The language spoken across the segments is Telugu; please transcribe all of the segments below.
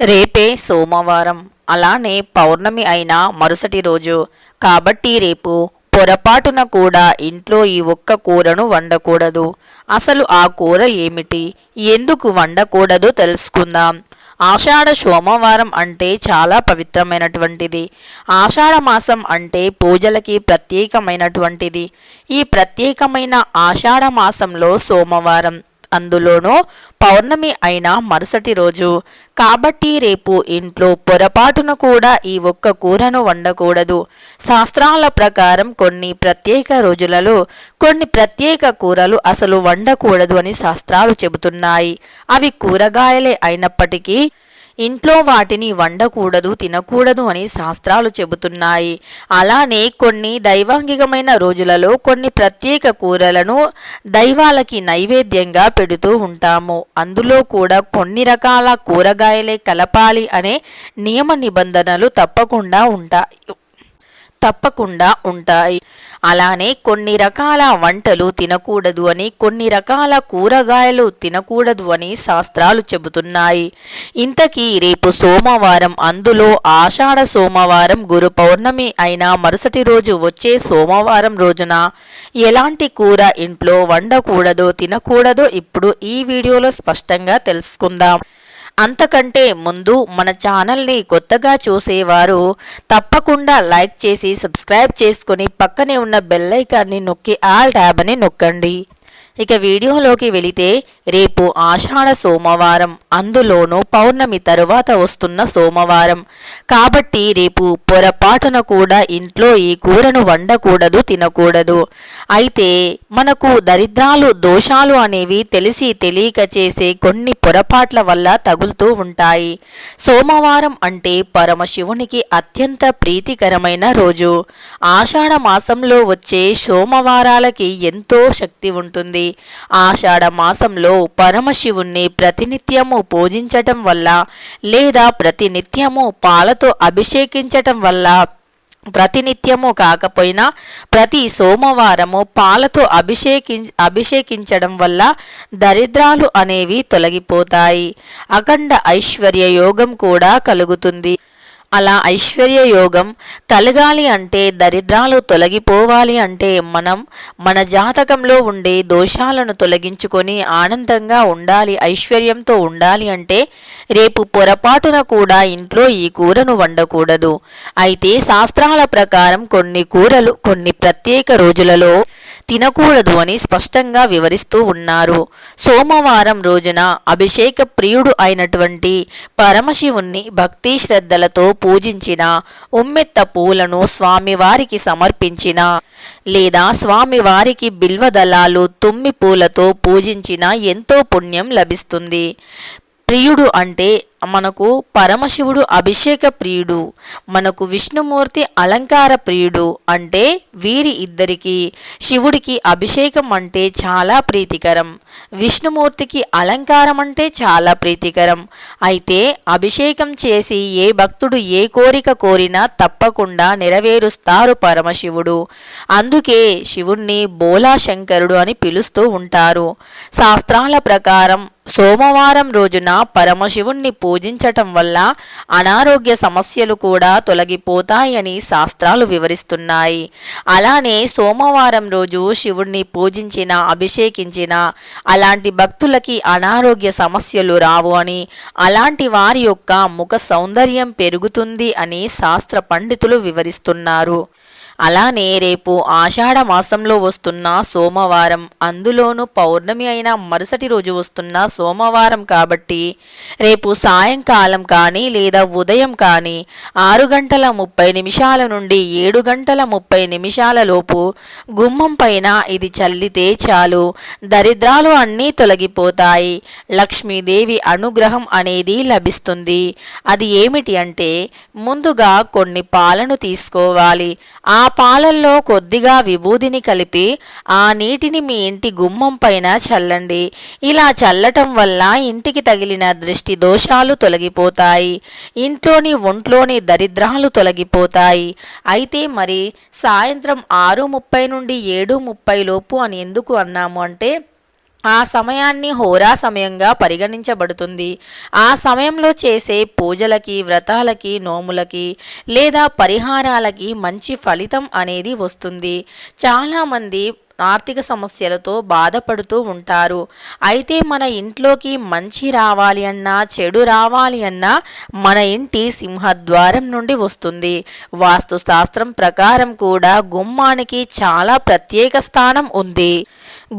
రేపే సోమవారం. అలానే పౌర్ణమి అయిన మరుసటి రోజు. కాబట్టి రేపు పొరపాటున కూడా ఇంట్లో ఈ ఒక్క కూరను వండకూడదు. అసలు ఆ కూర ఏమిటి? ఎందుకు వండకూడదో తెలుసుకుందాం. ఆషాఢ సోమవారం అంటే చాలా పవిత్రమైనటువంటిది. ఆషాఢ మాసం అంటే పూజలకి ప్రత్యేకమైనటువంటిది. ఈ ప్రత్యేకమైన ఆషాఢ మాసంలో సోమవారం. అందులోనూ పౌర్ణమి అయిన మరుసటి రోజు. కాబట్టి రేపు ఇంట్లో పొరపాటున కూడా ఈ ఒక్క కూరను వండకూడదు. శాస్త్రాల ప్రకారం కొన్ని ప్రత్యేక రోజులలో కొన్ని ప్రత్యేక కూరలు అసలు వండకూడదు అని శాస్త్రాలు చెబుతున్నాయి. అవి కూరగాయలే అయినప్పటికీ ఇంట్లో వాటిని వండకూడదు తినకూడదు అని శాస్త్రాలు చెబుతున్నాయి. అలానే కొన్ని దైవాంగికమైన రోజులలో కొన్ని ప్రత్యేక కూరలను దైవాలకి నైవేద్యంగా పెడుతూ ఉంటాము. అందులో కూడా కొన్ని రకాల కూరగాయలే కలపాలి అనే నియమ నిబంధనలు తప్పకుండా ఉంటాయి. తప్పకుండా ఉంటాయి. అలానే కొన్ని రకాల వంటలు తినకూడదు అని కొన్ని రకాల కూరగాయలు తినకూడదు అని శాస్త్రాలు చెబుతున్నాయి. ఇంతకీ రేపు సోమవారం అందులో ఆషాఢ సోమవారం గురు పౌర్ణమి అయిన మరుసటి రోజు వచ్చే సోమవారం రోజున ఎలాంటి కూర ఇంట్లో వండకూడదో తినకూడదో ఇప్పుడు ఈ వీడియోలో స్పష్టంగా తెలుసుకుందాం. అంతకంటే ముందు మన ఛానల్ని కొత్తగా చూసేవారు తప్పకుండా లైక్ చేసి సబ్స్క్రైబ్ చేసుకొని పక్కనే ఉన్న బెల్లైకాన్ని నొక్కి ఆల్ ట్యాబ్ అని నొక్కండి. ఇక వీడియోలోకి వెళితే రేపు ఆషాఢ సోమవారం అందులోనూ పౌర్ణమి తరువాత వస్తున్న సోమవారం. కాబట్టి రేపు పొరపాటున కూడా ఇంట్లో ఈ కూరను వండకూడదు తినకూడదు. అయితే మనకు దరిద్రాలు దోషాలు అనేవి తెలిసి తెలియక చేసే కొన్ని పొరపాట్ల వల్ల తగులుతూ ఉంటాయి. సోమవారం అంటే పరమశివునికి అత్యంత ప్రీతికరమైన రోజు. ఆషాఢ మాసంలో వచ్చే సోమవారాలకి ఎంతో శక్తి ఉంటుంది. ఆషాఢ మాసంలో పరమశివుణ్ణి ప్రతినిత్యము పూజించటం వల్ల లేదా ప్రతినిత్యము పాలతో అభిషేకించటం వల్ల ప్రతినిత్యము కాకపోయినా ప్రతి సోమవారము పాలతో అభిషేకి అభిషేకించడం వల్ల దరిద్రాలు అనేవి తొలగిపోతాయి. అఖండ ఐశ్వర్య యోగం కూడా కలుగుతుంది. అలా ఐశ్వర్య యోగం కలగాలి అంటే దరిద్రాలు తొలగిపోవాలి అంటే మనం మన జాతకంలో ఉండే దోషాలను తొలగించుకొని ఆనందంగా ఉండాలి ఐశ్వర్యంతో ఉండాలి అంటే రేపు పొరపాటున కూడా ఇంట్లో ఈ కూరను వండకూడదు. అయితే శాస్త్రాల ప్రకారం కొన్ని కూరలు కొన్ని ప్రత్యేక రోజులలో తినకూడదు అని స్పష్టంగా వివరిస్తూ ఉన్నారు. సోమవారం రోజున అభిషేక ప్రియుడు అయినటువంటి పరమశివుణ్ణి భక్తి శ్రద్ధలతో పూజించిన ఉమ్మెత్త పూలను స్వామివారికి సమర్పించిన లేదా స్వామివారికి బిల్వదళాలు తుమ్మి పూలతో పూజించిన ఎంతో పుణ్యం లభిస్తుంది. ప్రియుడు అంటే మనకు పరమశివుడు అభిషేక ప్రియుడు మనకు విష్ణుమూర్తి అలంకార ప్రియుడు అంటే వీరి ఇద్దరికి శివుడికి అభిషేకం అంటే చాలా ప్రీతికరం విష్ణుమూర్తికి అలంకారం అంటే చాలా ప్రీతికరం. అయితే అభిషేకం చేసి ఏ భక్తుడు ఏ కోరిక కోరినా తప్పకుండా నెరవేరుస్తారు పరమశివుడు. అందుకే శివుణ్ణి బోలా శంకరుడు అని పిలుస్తూ ఉంటారు. శాస్త్రాల ప్రకారం సోమవారం రోజున పరమశివుణ్ణి పూజించటం వల్ల అనారోగ్య సమస్యలు కూడా తొలగిపోతాయని శాస్త్రాలు వివరిస్తున్నాయి. అలానే సోమవారం రోజు శివుణ్ణి పూజించిన అభిషేకించిన అలాంటి భక్తులకి అనారోగ్య సమస్యలు రావు అని అలాంటి వారి యొక్క ముఖ సౌందర్యం పెరుగుతుంది అని శాస్త్ర పండితులు వివరిస్తున్నారు. అలానే రేపు ఆషాఢ మాసంలో వస్తున్న సోమవారం అందులోనూ పౌర్ణమి అయిన మరుసటి రోజు వస్తున్న సోమవారం కాబట్టి రేపు సాయంకాలం కానీ లేదా ఉదయం కానీ ఆరు గంటల ముప్పై నిమిషాల నుండి ఏడు గంటల ముప్పై నిమిషాల లోపు గుమ్మం పైన ఇది చల్లితే చాలు. దరిద్రాలు అన్నీ తొలగిపోతాయి. లక్ష్మీదేవి అనుగ్రహం అనేది లభిస్తుంది. అది ఏమిటి అంటే ముందుగా కొన్ని పాలను తీసుకోవాలి. ఆ పాలల్లో కొద్దిగా విభూదిని కలిపి ఆ నీటిని మీ ఇంటి గుమ్మం పైన చల్లండి. ఇలా చల్లటం వల్ల ఇంటికి తగిలిన దృష్టి దోషాలు తొలగిపోతాయి. ఇంట్లోని ఒంట్లోని దరిద్రాలు తొలగిపోతాయి. అయితే మరి సాయంత్రం ఆరు ముప్పై నుండి ఏడు ముప్పై లోపు అని ఎందుకు అన్నాము అంటే ఆ సమయాన్ని హోరా సమయంగా పరిగణించబడుతుంది. ఆ సమయంలో చేసే పూజలకి వ్రతాలకి నోములకి లేదా పరిహారాలకి మంచి ఫలితం అనేది వస్తుంది. చాలామంది ఆర్థిక సమస్యలతో బాధపడుతూ ఉంటారు. అయితే మన ఇంట్లోకి మంచి రావాలి అన్నా చెడు రావాలి అన్నా మన ఇంటి సింహద్వారం నుండి వస్తుంది. వాస్తుశాస్త్రం ప్రకారం కూడా గుమ్మానికి చాలా ప్రత్యేక స్థానం ఉంది.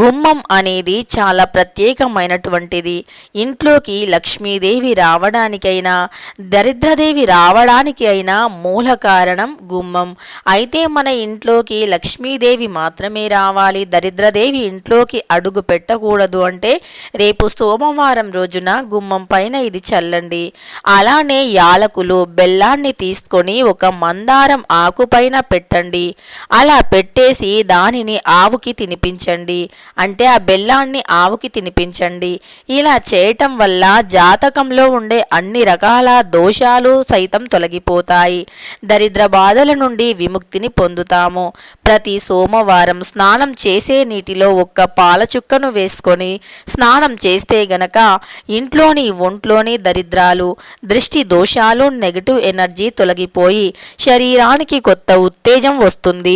గుమ్మం అనేది చాలా ప్రత్యేకమైనటువంటిది. ఇంట్లోకి లక్ష్మీదేవి రావడానికైనా దరిద్రదేవి రావడానికి అయినా మూల కారణం గుమ్మం. అయితే మన ఇంట్లోకి లక్ష్మీదేవి మాత్రమే రావాలి. దరిద్రదేవి ఇంట్లోకి అడుగు పెట్టకూడదు అంటే రేపు సోమవారం రోజున గుమ్మం పైన ఇది చల్లండి. అలానే యాలకులు బెల్లాన్ని తీసుకొని ఒక మందారం ఆకుపైన పెట్టండి. అలా పెట్టేసి దానిని ఆవుకి తినిపించండి. అంటే ఆ బెల్లాన్ని ఆవుకి తినిపించండి. ఇలా చేయటం వల్ల జాతకంలో ఉండే అన్ని రకాల దోషాలు సైతం తొలగిపోతాయి. దరిద్ర బాధల నుండి విముక్తిని పొందుతాము. ప్రతి సోమవారం స్నానం చేసే నీటిలో ఒక్క పాల చుక్కను వేసుకొని స్నానం చేస్తే గనక ఇంట్లోని ఒంట్లోని దరిద్రాలు దృష్టి దోషాలు నెగటివ్ ఎనర్జీ తొలగిపోయి శరీరానికి కొత్త ఉత్తేజం వస్తుంది.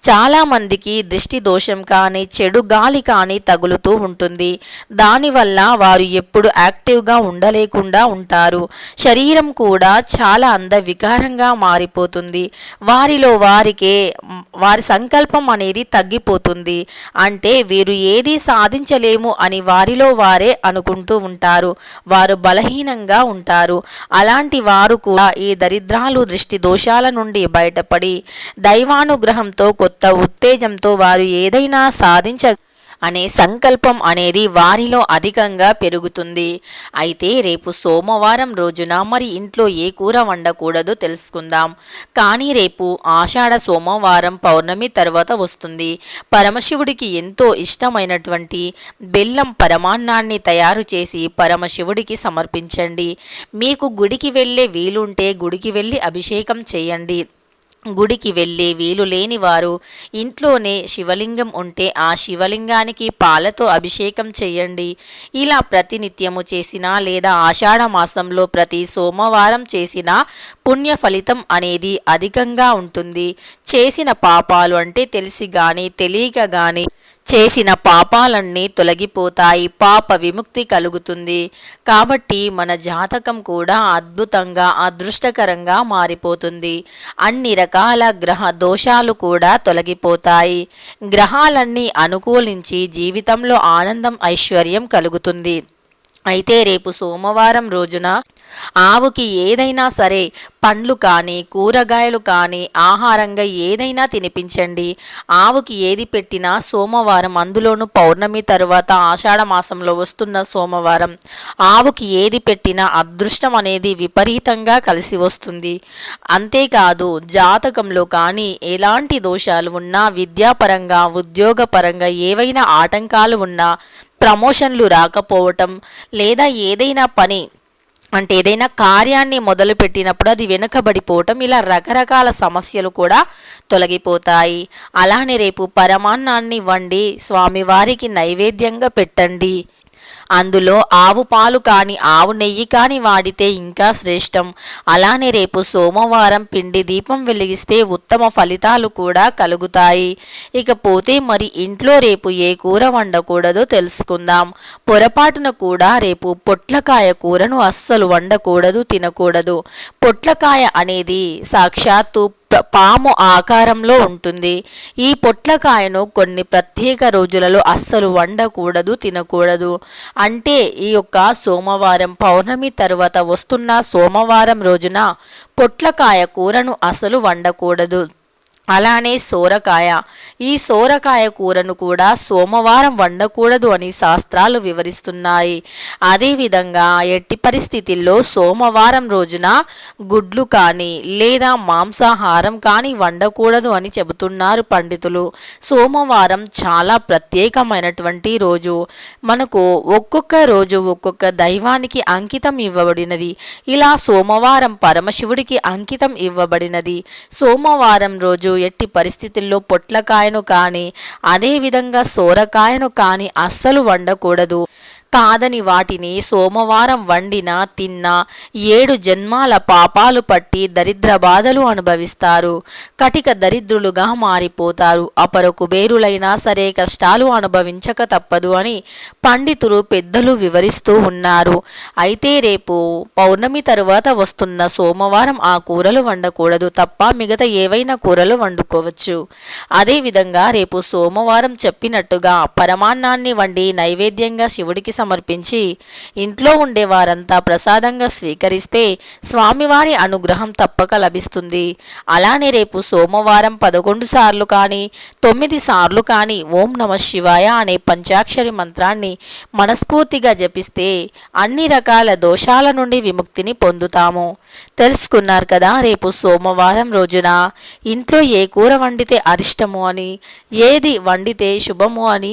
చాలా మందికి దృష్టి దోషం కానీ చెడు గాలి కానీ తగులుతూ ఉంటుంది. దానివల్ల వారు ఎప్పుడు యాక్టివ్గా ఉండలేకుండా ఉంటారు. శరీరం కూడా చాలా అందవికారంగా మారిపోతుంది. వారిలో వారికే వారి సంకల్పం అనేది తగ్గిపోతుంది. అంటే వీరు ఏది సాధించలేము అని వారిలో వారే అనుకుంటూ ఉంటారు. వారు బలహీనంగా ఉంటారు. అలాంటి వారు కూడా ఈ దరిద్రాలు దృష్టి దోషాల నుండి బయటపడి దైవానుగ్రహంతో కొత్త ఉత్తేజంతో వారు ఏదైనా సాధించ అనే సంకల్పం అనేది వారిలో అధికంగా పెరుగుతుంది. అయితే రేపు సోమవారం రోజున మరి ఇంట్లో ఏ కూర వండకూడదో తెలుసుకుందాం. కానీ రేపు ఆషాఢ సోమవారం పౌర్ణమి తర్వాత వస్తుంది. పరమశివుడికి ఎంతో ఇష్టమైనటువంటి బెల్లం పరమాన్నాన్ని తయారు చేసి పరమశివుడికి సమర్పించండి. మీకు గుడికి వెళ్ళే వీలుంటే గుడికి వెళ్ళి అభిషేకం చేయండి. గుడికి వెళ్ళే వీలు లేని వారు ఇంట్లోనే శివలింగం ఉంటే ఆ శివలింగానికి పాలతో అభిషేకం చేయండి. ఇలా ప్రతినిత్యము చేసినా లేదా ఆషాఢ మాసంలో ప్రతి సోమవారం చేసిన పుణ్య ఫలితం అనేది అధికంగా ఉంటుంది. చేసిన పాపాలు అంటే తెలిసి గాని తెలియక గాని చేసిన పాపాలన్నీ తొలగిపోతాయి పాప విముక్తి కలుగుతుంది. కాబట్టి మన జాతకం కూడా అద్భుతంగా అదృష్టకరంగా మారిపోతుంది. అన్ని రకాల గ్రహ దోషాలు కూడా తొలగిపోతాయి. గ్రహాలన్నీ అనుకూలించి జీవితంలో ఆనందం ఐశ్వర్యం కలుగుతుంది. అయితే రేపు సోమవారం రోజున ఆవుకి ఏదైనా సరే పండ్లు కానీ కూరగాయలు కానీ ఆహారంగా ఏదైనా తినిపించండి. ఆవుకి ఏది పెట్టినా సోమవారం అందులోనూ పౌర్ణమి తరువాత ఆషాఢ మాసంలో వస్తున్న సోమవారం ఆవుకి ఏది పెట్టినా అదృష్టం అనేది విపరీతంగా కలిసి వస్తుంది. అంతేకాదు జాతకంలో కానీ ఎలాంటి దోషాలు ఉన్నా విద్యాపరంగా ఉద్యోగపరంగా ఏవైనా ఆటంకాలు ఉన్నా ప్రమోషన్లు రాకపోవటం లేదా ఏదైనా పని అంటే ఏదైనా కార్యాన్ని మొదలుపెట్టినప్పుడు అది వెనుకబడిపోవటం ఇలా రకరకాల సమస్యలు కూడా తొలగిపోతాయి. అలానే రేపు పరమాన్నాన్ని వండి స్వామివారికి నైవేద్యంగా పెట్టండి. అందులో ఆవు పాలు కానీ ఆవు నెయ్యి కానీ వాడితే ఇంకా శ్రేష్టం. అలానే రేపు సోమవారం పిండి దీపం వెలిగిస్తే ఉత్తమ ఫలితాలు కూడా కలుగుతాయి. ఇకపోతే మరి ఇంట్లో రేపు ఏ కూర వండకూడదో తెలుసుకుందాం. పొరపాటున కూడా రేపు పొట్లకాయ కూరను అస్సలు వండకూడదు తినకూడదు. పొట్లకాయ అనేది సాక్షాత్తు పాము ఆకారంలో ఉంటుంది. ఈ పొట్లకాయను కొన్ని ప్రత్యేక రోజులలో అస్సలు వండకూడదు తినకూడదు. అంటే ఈ యొక్క సోమవారం పౌర్ణమి తరువాత వస్తున్న సోమవారం రోజున పొట్లకాయ కూరను అసలు వండకూడదు. అలానే సోరకాయ. ఈ సోరకాయ కూరను కూడా సోమవారం వండకూడదు అని శాస్త్రాలు వివరిస్తున్నాయి. అదేవిధంగా ఎట్టి పరిస్థితుల్లో సోమవారం రోజున గుడ్లు కానీ లేదా మాంసాహారం కానీ వండకూడదు అని చెబుతున్నారు పండితులు. సోమవారం చాలా ప్రత్యేకమైనటువంటి రోజు. మనకు ఒక్కొక్క రోజు ఒక్కొక్క దైవానికి అంకితం ఇవ్వబడినది. ఇలా సోమవారం పరమశివుడికి అంకితం ఇవ్వబడినది. సోమవారం రోజు రోజు ఎట్టి పరిస్థితుల్లో పొట్లకాయను కానీ అదేవిధంగా సోరకాయను కానీ అస్సలు వండకూడదు. కాదని వాటిని సోమవారం వండినా తిన్నా ఏడు జన్మాల పాపాలు పట్టి దరిద్ర బాధలు అనుభవిస్తారు. కటిక దరిద్రులుగా మారిపోతారు. అపర కుబేరులైనా సరే కష్టాలు అనుభవించక తప్పదు అని పండితులు పెద్దలు వివరిస్తూ ఉన్నారు. అయితే రేపు పౌర్ణమి తరువాత వస్తున్న సోమవారం ఆ కూరలు వండకూడదు తప్ప మిగతా ఏవైనా కూరలు వండుకోవచ్చు. అదేవిధంగా రేపు సోమవారం చెప్పినట్టుగా పరమాన్నాన్ని వండి నైవేద్యంగా శివుడికి సమర్పించి ఇంట్లో ఉండే వారంతా ప్రసాదంగా స్వీకరిస్తే స్వామివారి అనుగ్రహం తప్పక లభిస్తుంది. అలానే రేపు సోమవారం పదకొండు సార్లు కానీ తొమ్మిది సార్లు కానీ ఓం నమ శివాయ అనే పంచాక్షరి మంత్రాన్ని మనస్ఫూర్తిగా జపిస్తే అన్ని రకాల దోషాల నుండి విముక్తిని పొందుతాము. తెలుసుకున్నారు కదా రేపు సోమవారం రోజున ఇంట్లో ఏ కూర వండితే అరిష్టము అని ఏది వండితే శుభము అని